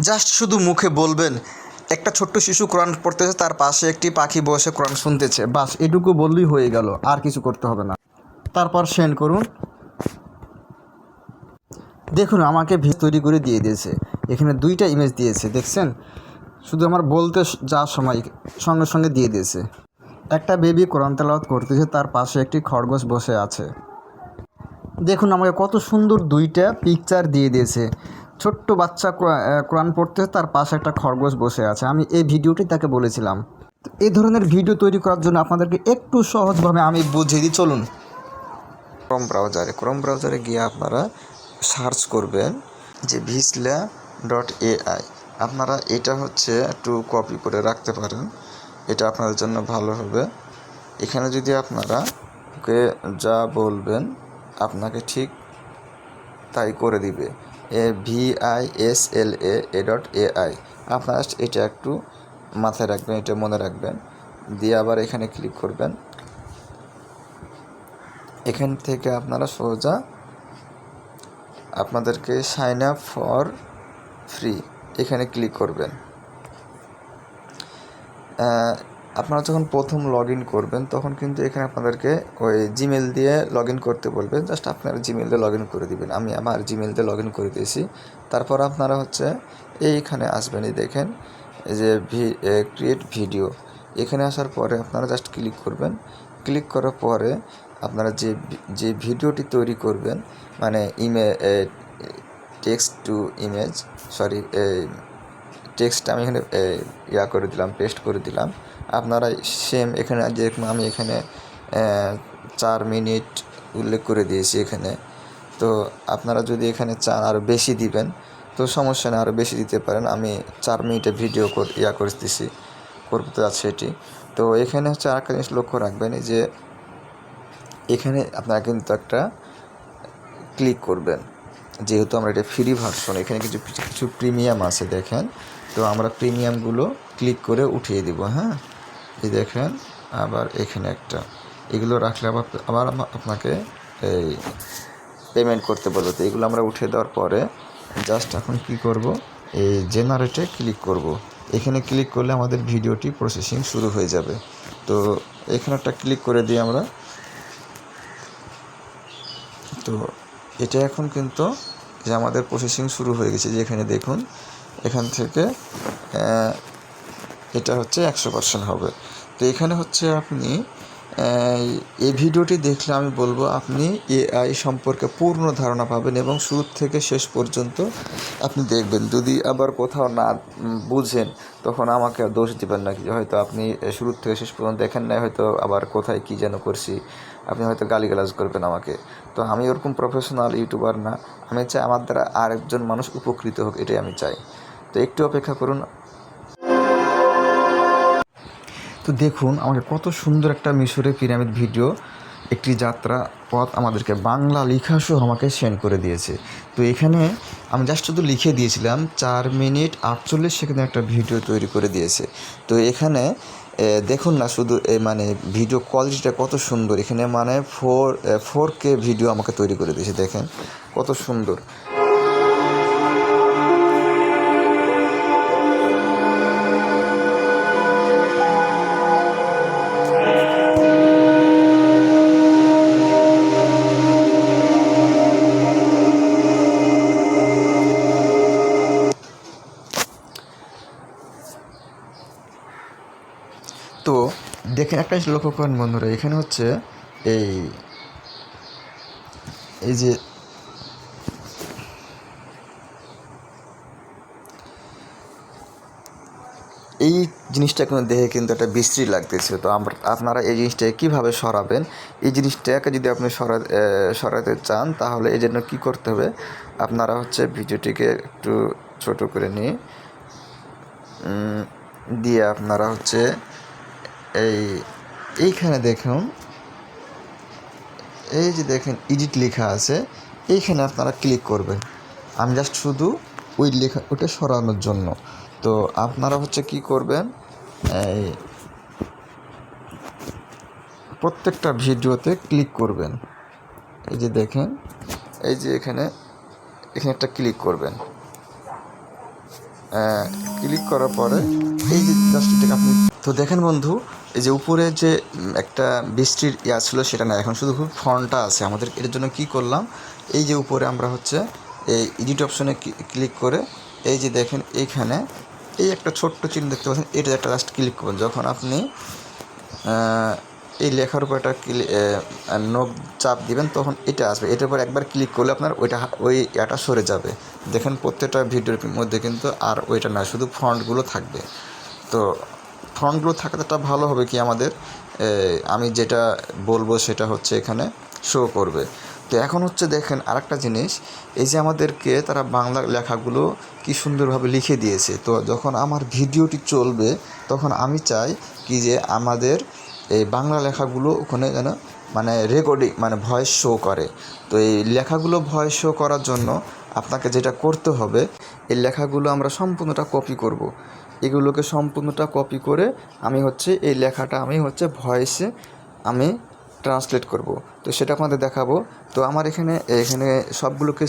Just শুধু মুখে বলবেন, একটা ছোট্ট শিশু কোরআন পড়তেছে, তার পাশে একটি পাখি বসে কোরআন শুনতেছে, বাস এটুকু বললেই হয়ে গেল, আর কিছু করতে হবে না। তারপর সেন্ড করুন। দেখুন, আমাকে ভি তৈরি করে দিয়ে দিয়েছে। এখানে দুইটা ইমেজ দিয়েছে, দেখছেন? শুধু আমার বলতে যাওয়ার সময় সঙ্গে সঙ্গে দিয়ে দিয়েছে। একটা বেবি কোরআন তেলাওয়াত করতেছে, তার পাশে একটি খরগোশ বসে আছে। দেখুন, আমাকে কত সুন্দর দুইটা পিকচার দিয়ে দিয়েছে। ছোট্ট বাচ্চা কোরআন পড়তেছে তার পাশে একটা খরগোশ বসে আছে। আমি এই ভিডিওটি তাকে বলেছিলাম। তো এই ধরনের ভিডিও তৈরি করার জন্য আপনাদেরকে একটু সহজভাবে আমি বুঝিয়ে দিই। চলুন। ক্রোম ব্রাউজারে ক্রোম ব্রাউজারে গিয়ে আপনারা সার্চ করবেন যে ভিসলা ডট এআই আপনারা এটা হচ্ছে একটু কপি করে রাখতে পারেন। এটা আপনাদের জন্য ভালো হবে। এখানে যদি আপনারা ওকে যা বলবেন, আপনাকে ঠিক তাই করে দিবে। A, V, I, S, L, A dot A, I. আপনারা এটা একটু মাথায় রাখবেন, এটা মনে রাখবেন। দিয়ে আবার এখানে ক্লিক করবেন। এখান থেকে আপনারা সোজা আপনাদেরকে সাইন আপ ফর ফ্রি এখানে ক্লিক করবেন। আপনারা যখন প্রথম লগ করবেন, তখন কিন্তু এখানে আপনাদেরকে ওই জিমেল দিয়ে লগ করতে বলবেন। জাস্ট আপনারা জিমেল দিয়ে লগ করে দিবেন। আমি আমার জিমেল দিয়ে লগ করে দিয়েছি। তারপর আপনারা হচ্ছে এইখানে আসবেন, এই দেখেন যে ভি ক্রিয়েট ভিডিও এখানে আসার পরে আপনারা জাস্ট ক্লিক করবেন। ক্লিক করার পরে আপনারা যে যে ভিডিওটি তৈরি করবেন মানে ইমে টেক্সট টু ইমেজ সরি টেক্সটটা আমি এখানে ইয়া করে দিলাম পেস্ট করে দিলাম। আপনারা সেম এখানে যেরকম আমি এখানে চার মিনিট উল্লেখ করে দিয়েছি এখানে। তো আপনারা যদি এখানে চান আরও বেশি দিবেন, তো সমস্যা নেই আরও বেশি দিতে পারেন। আমি চার মিনিটে ভিডিও ইয়া করতেছি, করতে যাচ্ছি এটি। তো এখানে হচ্ছে আরেকটা জিনিস লক্ষ্য রাখবেন যে এখানে আপনারা কিন্তু একটা ক্লিক করবেন। যেহেতু আমরা এটা ফ্রি ভার্সন এখানে কিছু কিছু প্রিমিয়াম আছে দেখেন। তো আমরা প্রিমিয়ামগুলো ক্লিক করে উঠিয়ে দিব হ্যাঁ? এই দেখেন, আবার এখানে একটা। এগুলো রাখলে আবার আবার আপনাকে এই পেমেন্ট করতে বলবে। তো এগুলো আমরা উঠে দেওয়ার পরে জাস্ট এখন কি করব? এই জেনারেটে ক্লিক করব। এখানে ক্লিক করলে আমাদের ভিডিওটি প্রসেসিং শুরু হয়ে যাবে। তো এখানে একটা ক্লিক করে দিই আমরা। তো এটা এখন কিন্তু যে আমাদের প্রসেসিং শুরু হয়ে গেছে, যে এখানে দেখুন, এখান থেকে এটা হচ্ছে একশো পার্সেন্ট হবে। তো এখানে হচ্ছে আপনি, এই ভিডিওটি দেখলে আমি বলব আপনি এআই সম্পর্কে পূর্ণ ধারণা পাবেন এবং শুরু থেকে শেষ পর্যন্ত আপনি দেখবেন। যদি আবার কোথাও না বুঝেন, তখন আমাকে দোষ দিবেন না কি হয়তো আপনি শুরু থেকে শেষ পর্যন্ত দেখেন নাই, হয়তো আবার কোথায় কী যেন করছি। আপনি হয়তো গালিগালাজ করবেন আমাকে। তো আমি ওরকম প্রফেশনাল ইউটিউবার না। আমি চাই আমার দ্বারা আরেকজন মানুষ উপকৃত হোক, এটাই আমি চাই। তো একটু অপেক্ষা করুন তো দেখুন, আমাকে কত সুন্দর একটা মিশরের পিরামিড ভিডিও, একটি যাত্রা পথ আমাদেরকে বাংলা লেখা সহ আমাকে সেন্ড করে দিয়েছে। তো এখানে আমি জাস্ট শুধু লিখে দিয়েছিলাম, চার মিনিট আটচল্লিশ সেকেন্ডে একটা ভিডিও তৈরি করে দিয়েছে। তো এখানে দেখুন না শুধু মানে ভিডিও কোয়ালিটিটা কত সুন্দর। এখানে মানে ফোর ফোর কে ভিডিও আমাকে তৈরি করে দিয়েছে, দেখেন। কত সুন্দর। দেখেন একটা লক্ষ্য করেন বন্ধুরা, এখানে হচ্ছে এই এই যে এই জিনিসটা কিন্তু দেখে কিন্তু একটা বিশ্রী লাগতেছে। তো আপনারা এই জিনিসটাকে কীভাবে সরাবেন? এই জিনিসটাকে যদি আপনি সরা সরাতে চান, তাহলে এই জন্য কী করতে হবে? আপনারা হচ্ছে ভিডিওটিকে একটু ছোট করে নিয়ে দিয়ে আপনারা হচ্ছে এই, এইখানে দেখুন, এই যে দেখেন ইডিট লেখা আছে, এইখানে আপনারা ক্লিক করবেন। আমি জাস্ট শুধু ওই লেখা, ওটা সরানোর জন্য। তো আপনারা হচ্ছে কি করবেন, এই প্রত্যেকটা ভিডিওতে ক্লিক করবেন। এই যে দেখেন, এই যে এখানে এখানে একটা ক্লিক করবেন। ক্লিক করার পরে, এই যে জাস্ট এটাকে আপনি, তো দেখেন বন্ধু এই যে উপরে যে একটা বৃষ্টির ইয়া ছিল সেটা না এখন শুধু খুব ফন্টটা আছে আমাদের এর জন্য কি করলাম এই যে উপরে আমরা হচ্ছে এই এডিট অপশনে ক্লিক করে এই যে দেখেন এইখানে এই একটা ছোট্ট চিহ্ন দেখতে পাচ্ছেন এটা একটা জাস্ট ক্লিক করবেন যখন আপনি এই লেখার উপর একটা আহ, চাপ দিবেন তখন এটা আসবে এটার উপর একবার ক্লিক করলে আপনার ওইটা ওই এটা সরে যাবে। দেখেন প্রত্যেকটা ভিডিওর মধ্যে কিন্তু আর ওইটা না শুধু ফ্রন্টগুলো থাকবে। তো ফ্রন্টগুলো থাকাটা ভালো হবে কি আমাদের? আমি যেটা বলব সেটা হচ্ছে এখানে শো করবে। তো এখন হচ্ছে দেখেন আরেকটা জিনিস, এই যে আমাদেরকে তারা বাংলা লেখাগুলো কি সুন্দরভাবে লিখে দিয়েছে। তো যখন আমার ভিডিওটি চলবে, তখন আমি চাই কি যে আমাদের এই বাংলা লেখাগুলো ওখানে যেন মানে রেকর্ডিং মানে ভয়েস শো করে। তো এই লেখাগুলো ভয়েস শো করার জন্য আপনাকে যেটা করতে হবে, এই লেখাগুলো আমরা সম্পূর্ণটা কপি করব। এগুলোকে সম্পূর্ণটা কপি করে আমি হচ্ছে এই লেখাটা আমি হচ্ছে ভয়েসে আমি ট্রান্সলেট করব। তো সেটা আপনাদের দেখাবো। তো আমার এখানে এখানে সবগুলোকে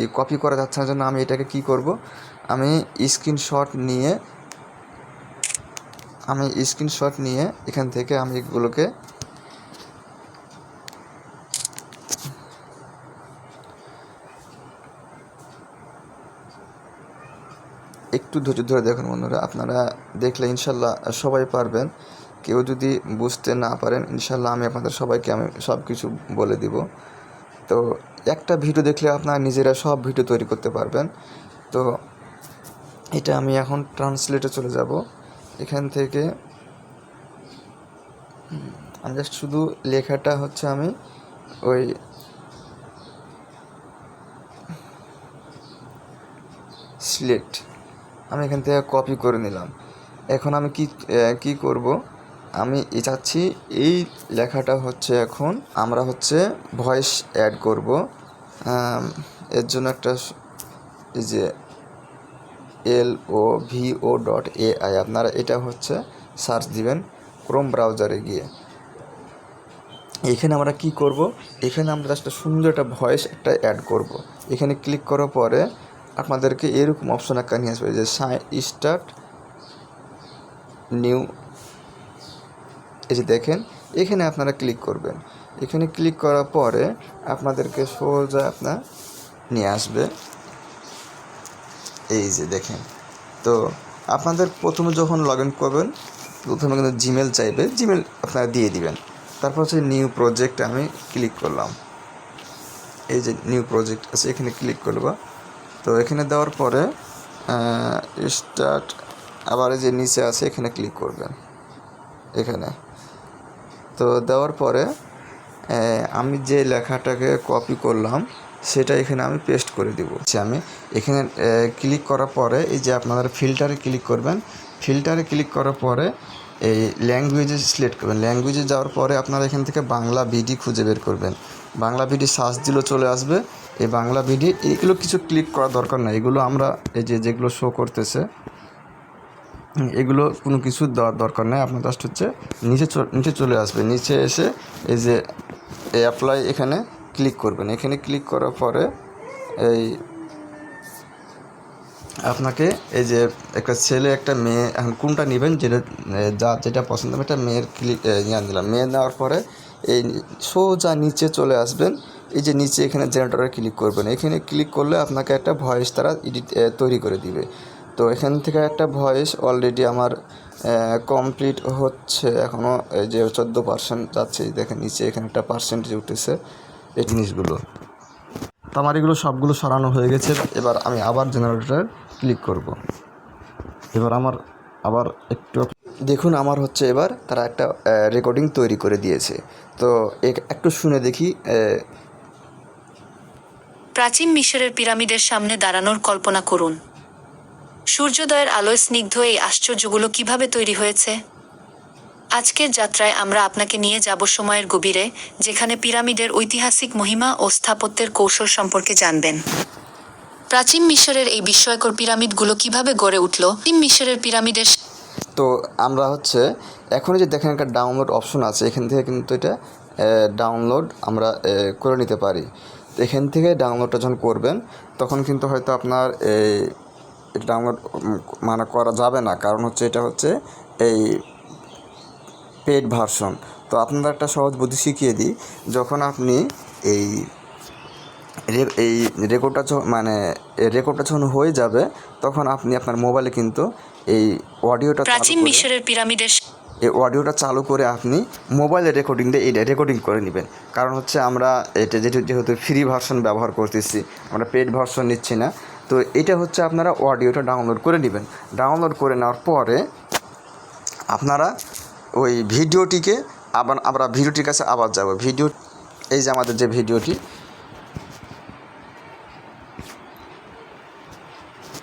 এই কপি করা যাচ্ছে না, জন্য আমি এটাকে কি করব? আমি স্ক্রিনশট নিয়ে, আমি স্ক্রিনশট নিয়ে এখান থেকে আমি এগুলোকে একটু ধৈর্য ধরে দেখুন বন্ধুরা, আপনারা দেখলে ইনশাল্লাহ সবাই পারবেন। কেউ যদি বুঝতে না পারেন, ইনশাল্লাহ আমি আপনাদের সবাইকে আমি সব কিছু বলে দিব। তো একটা ভিডিও দেখলে আপনারা নিজেরা সব ভিডিও তৈরি করতে পারবেন। তো এটা আমি এখন ট্রান্সলেটে চলে যাব। এখান থেকে আমি জাস্ট শুধু লেখাটা হচ্ছে আমি ওই সিলেক্ট আমি এখান থেকে কপি করে নিলাম। এখন আমি কি কি করব? আমি চাচ্ছি, এই লেখাটা হচ্ছে এখন আমরা হচ্ছে ভয়েস অ্যাড করব। এর জন্য একটা এই যে L O V O dot A I আপনারা এটা হচ্ছে সার্চ দিবেন ক্রোম ব্রাউজারে গিয়ে। এখানে আমরা কি করব? এখানে আমরা একটা সুন্দর একটা ভয়েস একটা অ্যাড করব। এখানে ক্লিক করার পরে আপনাদেরকে এরকম অপশন একটা নিয়ে আসবে যে স্টার্ট নিউ এই যে দেখেন, এখানে আপনারা ক্লিক করবেন। এখানে ক্লিক করার পরে আপনাদেরকে সোজা আপনার নিয়ে আসবে। এই যে দেখেন, তো আপনাদের প্রথমে যখন লগ ইন করবেন, প্রথমে কিন্তু জিমেল চাইবে জিমেল আপনারা দিয়ে দিবেন। তারপর হচ্ছে নিউ প্রজেক্ট আমি ক্লিক করলাম। এই যে নিউ প্রজেক্ট আছে, এখানে ক্লিক করব তো এখানে দেওয়ার পরে স্টার্ট আবার যে নিচে আছে, এখানে ক্লিক করবেন। এখানে। তো দেওয়ার পরে আমি যে লেখাটাকে কপি করলাম, সেটা এখানে আমি পেস্ট করে দিব। আমি এখানে ক্লিক করার পরে, এই যে আপনারা ফিল্টারে ক্লিক করবেন ফিল্টারে ক্লিক করার পরে এই ল্যাঙ্গুয়েজে সিলেক্ট করবেন। ল্যাঙ্গুয়েজে যাওয়ার পরে আপনারা এখান থেকে বাংলা বিডি খুঁজে বের করবেন। বাংলা বিডি সার্চ দিলেও চলে আসবে। এই বাংলা বিডি এইগুলো কিছু ক্লিক করা দরকার নাই। এগুলো আমরা এই যে যেগুলো শো করতেছে, এগুলো কোনো কিছু দেওয়ার দরকার নেই। আপনার জাস্ট হচ্ছে নিচে নিচে চলে আসবে। নিচে এসে এই যে অ্যাপ্লাই এখানে ক্লিক করবেন। এখানে ক্লিক করার পরে এই আপনাকে এই যে একটা ছেলে, একটা মেয়ে, এখন কোনটা নেবেন যেটা যা যেটা পছন্দ হবে একটা মেয়ের ক্লিক নিয়ে দিলাম মেয়ে নেওয়ার পরে এই সোজা নিচে চলে আসবেন। এই যে নিচে এখানে জেনারেটরে ক্লিক করবেন। এখানে ক্লিক করলে আপনাকে একটা ভয়েস তারা এডিট তৈরি করে দিবে। তো এখান থেকে একটা ভয়েস অলরেডি আমার কমপ্লিট হচ্ছে। এখনও এই যে চোদ্দ পার্সেন্ট যাচ্ছে। দেখেন নিচে এখানে একটা পার্সেন্টেজ উঠেছে। এই জিনিসগুলো। তো আমার এগুলো সবগুলো সরানো হয়ে গেছে। এবার আমি আবার জেনারেটর ক্লিক করব। এবার আমার আবার একটু দেখুন, আমার হচ্ছে এবার তারা একটা রেকর্ডিং তৈরি করে দিয়েছে। তো একটু শুনে দেখি প্রাচীন মিশরের পিরামিডের সামনে দাঁড়ানোর কল্পনা করুন। সূর্যোদয়ের আলোয় স্নিগ্ধ এই আশ্চর্যগুলো কীভাবে তৈরি হয়েছে? আজকের যাত্রায় আমরা আপনাকে নিয়ে যাব সময়ের গভীরে, যেখানে পিরামিডের ঐতিহাসিক মহিমা ও স্থাপত্যের কৌশল সম্পর্কে জানবেন। প্রাচীন মিশরের এই বিস্ময়কর পিরামিডগুলো কীভাবে গড়ে উঠল? প্রাচীন মিশরের পিরামিডের তো আমরা হচ্ছে এখন যে দেখেন একটা ডাউনলোড অপশন আছে, এখান থেকে কিন্তু এটা ডাউনলোড আমরা করে নিতে পারি। তো এখান থেকে ডাউনলোডটা যখন করবেন, তখন কিন্তু হয়তো আপনার এই ডাউনলোড মানে করা যাবে না। কারণ হচ্ছে এটা হচ্ছে এই পেড ভার্সন তো আপনাদের একটা সহজ বুদ্ধি শিখিয়ে দিই, যখন আপনি এই এই রেকর্ডটা যখন মানে রেকর্ডটা যখন হয়ে যাবে তখন আপনি আপনার মোবাইলে কিন্তু এই অডিওটা প্রাচীন মিশরের পিরামিডের এই অডিওটা চালু করে আপনি মোবাইলে রেকর্ডিং দিয়ে এটা রেকর্ডিং করে নেবেন। কারণ হচ্ছে আমরা এটা যেহেতু যেহেতু ফ্রি ভার্সন ব্যবহার করতেছি আমরা পেড ভার্সন নিচ্ছি না। তো এটা হচ্ছে আপনারা অডিওটা ডাউনলোড করে নেবেন। ডাউনলোড করে নেওয়ার পরে আপনারা ওই ভিডিওটিকে আবার আমরা ভিডিওটির কাছে আবার যাব। ভিডিও এই যে আমাদের যে ভিডিওটি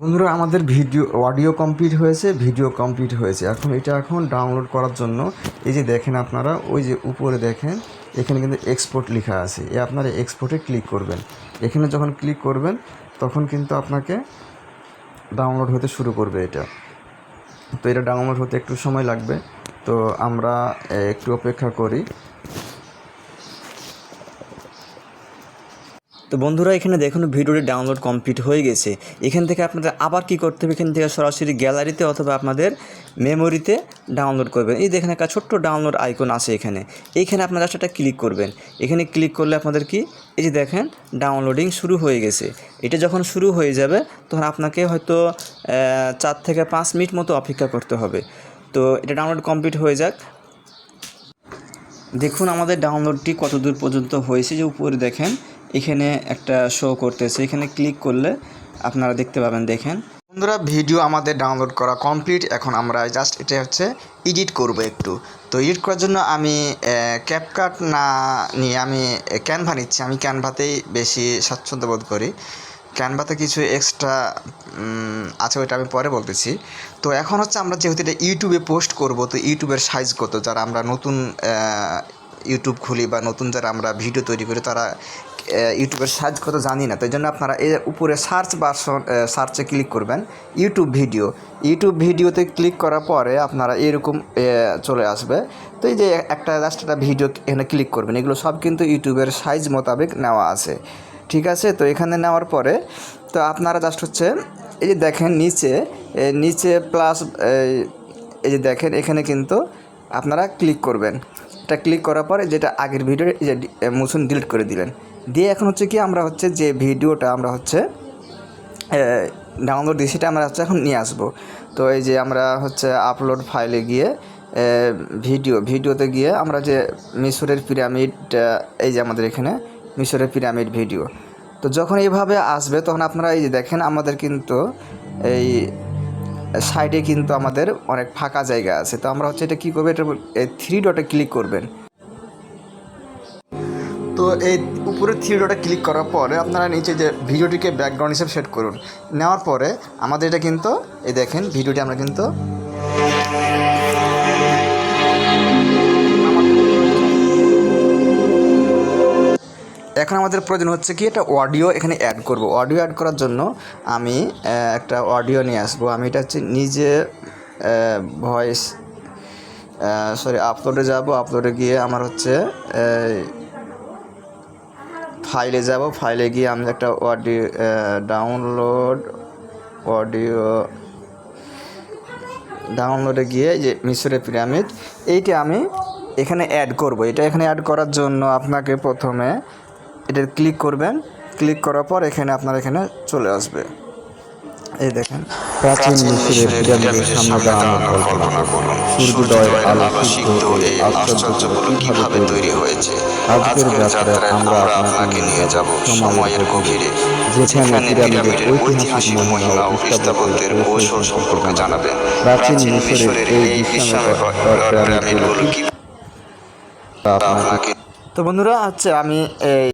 বন্ধুরা, আমাদের ভিডিও অডিও কমপ্লিট হয়েছে ভিডিও কমপ্লিট হয়েছে। এখন এটা এখন ডাউনলোড করার জন্য, এই যে দেখেন আপনারা, ওই যে উপরে দেখেন, এখানে কিন্তু এক্সপোর্ট লেখা আছে। এ আপনারা এক্সপোর্টে ক্লিক করবেন। এখানে যখন ক্লিক করবেন, তখন কিন্তু আপনাকে ডাউনলোড হতে শুরু করবে এটা। তো এটা ডাউনলোড হতে একটু সময় লাগবে। তো আমরা একটু অপেক্ষা করি। তো বন্ধুরা, এখানে দেখুন ভিডিওটি ডাউনলোড কমপ্লিট হয়ে গেছে। এখান থেকে আপনাদের আবার কি করতে হবে? এখান থেকে সরাসরি গ্যালারিতে অথবা আপনাদের মেমোরিতে ডাউনলোড করবেন। এই দেখেন একটা ছোট্ট ডাউনলোড আইকন আছে এখানে। এইখানে আপনারা সেটা ক্লিক করবেন। এখানে ক্লিক করলে আপনাদের কি? এই যে দেখেন ডাউনলোডিং শুরু হয়ে গেছে। এটা যখন শুরু হয়ে যাবে, তখন আপনাকে হয়তো চার থেকে পাঁচ মিনিট মতো অপেক্ষা করতে হবে। তো এটা ডাউনলোড কমপ্লিট হয়ে যাক। দেখুন আমাদের ডাউনলোডটি কত দূর পর্যন্ত হয়েছে। যে উপরে দেখেন এখানে একটা শো করতেছে। এখানে ক্লিক করলে আপনারা দেখতে পাবেন, দেখেন। বন্ধুরা ভিডিও আমাদের ডাউনলোড করা কমপ্লিট এখন আমরা জাস্ট এটা হচ্ছে এডিট করব একটু। তো এডিট করার জন্য আমি ক্যাপকাট না নিয়ে আমি ক্যানভা নিচ্ছি। আমি ক্যানভাতেই বেশি স্বাচ্ছন্দ্য বোধ করি। ক্যানভাতে কিছু এক্সট্রা আছে, ওইটা আমি পরে বলতেছি। তো এখন হচ্ছে আমরা যেহেতু এটা ইউটিউবে পোস্ট করব, তো ইউটিউবের সাইজ কত? যারা আমরা নতুন ইউটিউব খুলি বা নতুন যারা আমরা ভিডিও তৈরি করি, তারা ইউটিউবের সার্চ কত জানি না, তাই জন্য আপনারা এর উপরে সার্চ বার্সন সার্চে ক্লিক করবেন ইউটিউব ভিডিও ইউটিউব ভিডিওতে ক্লিক করার পরে আপনারা এরকম চলে আসবে। তো এই যে একটা জাস্ট একটা ভিডিও এখানে ক্লিক করবেন, এগুলো সব কিন্তু ইউটিউবের সাইজ মোতাবেক নেওয়া আছে। ঠিক আছে? তো এখানে নেওয়ার পরে, তো আপনারা জাস্ট হচ্ছে, এই যে দেখেন নিচে নিচে প্লাস এই যে দেখেন, এখানে কিন্তু আপনারা ক্লিক করবেন। এটা ক্লিক করার পরে যেটা আগের ভিডিও যে মুছুন ডিলিট করে দিলেন। দিয়ে এখন হচ্ছে কি আমরা হচ্ছে যে ভিডিওটা আমরা হচ্ছে ডাউনলোড দিই সেটা আমরা হচ্ছে এখন নিয়ে আসব। তো এই যে আমরা হচ্ছে আপলোড ফাইলে গিয়ে ভিডিও ভিডিওতে গিয়ে আমরা যে মিশরের পিরামিড এই যে আমাদের এখানে মিশরের পিরামিড ভিডিও তো যখন এইভাবে আসবে তখন আপনারা এই যে দেখেন আমাদের কিন্তু এই সাইডে কিন্তু আমাদের অনেক ফাঁকা জায়গা আছে। তো আমরা হচ্ছে এটা কী করব? এটা থ্রি ডটে ক্লিক করবেন। তো এই উপরে থ্রি ক্লিক করার পরে আপনারা নিচে যে ভিডিওটিকে ব্যাকগ্রাউন্ড হিসেবে সেট করুন। নেওয়ার পরে আমাদের এটা কিন্তু, এই দেখেন ভিডিওটি আমরা কিন্তু এখন আমাদের প্রয়োজন হচ্ছে কি, একটা অডিও এখানে অ্যাড করব। অডিও অ্যাড করার জন্য আমি একটা অডিও নিয়ে আসব। আমি এটা হচ্ছে নিজে ভয়েস সরি আপলোডে যাব। আপলোডে গিয়ে আমার হচ্ছে ফাইলে যাব। ফাইলে গিয়ে আমি একটা অডিও ডাউনলোড অডিও ডাউনলোডে গিয়ে যে মিশরের পিরামিড এইটা আমি এখানে অ্যাড করব। এটা এখানে অ্যাড করার জন্য আপনাকে প্রথমে এটা ক্লিক করবেন। ক্লিক করার পর এখানে আপনার এখানে চলে আসবে। এই দেখেন। প্রাচীন মিশরের পিরামিডের সামনে দাঁড়ানোর কল্পনা করুন সূর্যোদয় আলো সিদ্ধ এই আশ্চর্যগুলো কীভাবে তৈরি হয়েছে আজকের যাত্রায় আমরা আপনাকে নিয়ে যাব সময়ের গভীরে যেখানে পিরামিডের ঐতিহাসিক মহিলা ও স্থাপত্যের কৌশল সম্পর্কে জানাবেন প্রাচীন মিশরের এই বিস্ময়কর পিরামিডগুলো কি আপনাকে তো বন্ধুরা হচ্ছে আমি এই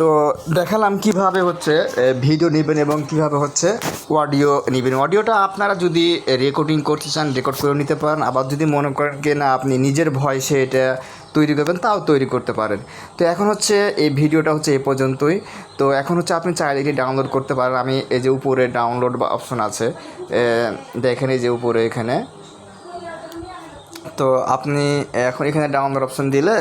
তো দেখালাম কীভাবে হচ্ছে ভিডিও নেবেন এবং কীভাবে হচ্ছে অডিও নেবেন। অডিওটা আপনারা যদি রেকর্ডিং করতে চান রেকর্ড করে নিতে পারেন। আবার যদি মনে করেন কি না, আপনি নিজের ভয়েসে এটা তৈরি করবেন, তাও তৈরি করতে পারেন। তো এখন হচ্ছে এই ভিডিওটা হচ্ছে এ পর্যন্তই। তো এখন হচ্ছে আপনি চাইলে এটি ডাউনলোড করতে পারেন। আমি এই যে উপরে ডাউনলোড বা অপশন আছে দেখেন এই যে উপরে এখানে। তো আপনি এখন এখানে ডাউনলোড অপশন দিলে,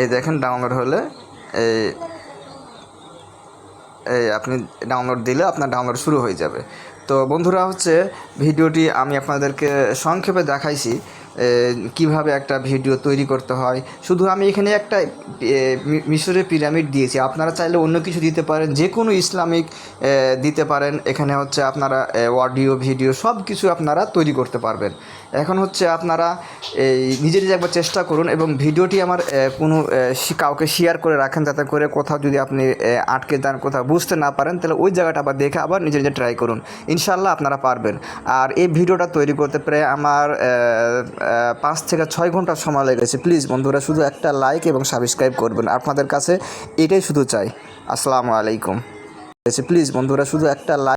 এই দেখেন ডাউনলোড হলে, এই আপনি ডাউনলোড দিলে আপনার ডাউনলোড শুরু হয়ে যাবে। তো বন্ধুরা হচ্ছে, ভিডিওটি আমি আপনাদেরকে সংক্ষেপে দেখাইছি। কীভাবে একটা ভিডিও তৈরি করতে হয়? শুধু আমি এখানে একটা মিশরের পিরামিড দিয়েছি। আপনারা চাইলে অন্য কিছু দিতে পারেন যে কোনো ইসলামিক দিতে পারেন। এখানে হচ্ছে আপনারা অডিও, ভিডিও সব কিছু আপনারা তৈরি করতে পারবেন। এখন হচ্ছে আপনারা এই নিজে নিজে একবার চেষ্টা করুন এবং ভিডিওটি আমার কোনো কাউকে শেয়ার করে রাখেন, যাতে করে কোথাও যদি আপনি আটকে যান, কোথাও বুঝতে না পারেন, তাহলে ওই জায়গাটা আবার দেখে আবার নিজে নিজে ট্রাই করুন। ইনশাল্লাহ আপনারা পারবেন। আর এই ভিডিওটা তৈরি করতে প্রায় আমার পাঁচ থেকে ছয় ঘণ্টা সময় লেগেছে। প্লিজ বন্ধুরা, শুধু একটা লাইক এবং সাবস্ক্রাইব করবেন। আপনাদের কাছে এটাই শুধু চাই। আসসালামু আলাইকুম। প্লিজ বন্ধুরা, শুধু একটা লাইক